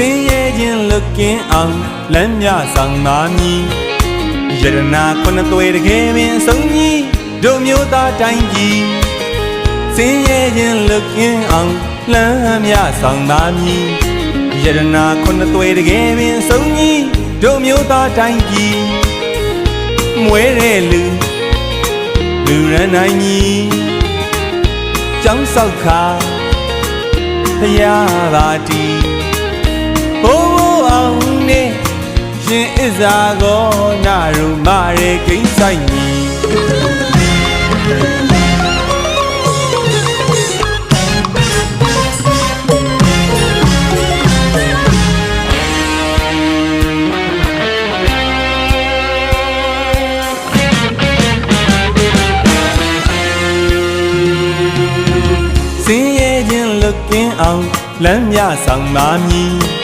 စင်းရဲခြင်းလွတ်ကင်းအောင်လမ်းမြဆောင်ပါမည်ယရနာခုနှစ်သွေတကယ်ပင်အဆုံးကြီးတို့မျိုးသားတိုင်းကြီးစင်းရဲခြင်းလွတ်ကင်းအောင်လမ်းမြဆောင်ပါမည်ယရနာခုနှစ်သွေတကယ်ပင်အဆုံးကြီးတို့မျိုးသားတိုင်းကြီးမွဲတဲ့လူလူရန်နိုင်ကြီးကျောင်းဆောက်ခါဖရာပါတီ ရှင်ဣဇာကောနာရုမာရေဂိမ့်ဆိုင်ကြီး စင်းရဲခြင်းလွတ်ကင်းအောင်လမ်းမြဆောင်ပါမည်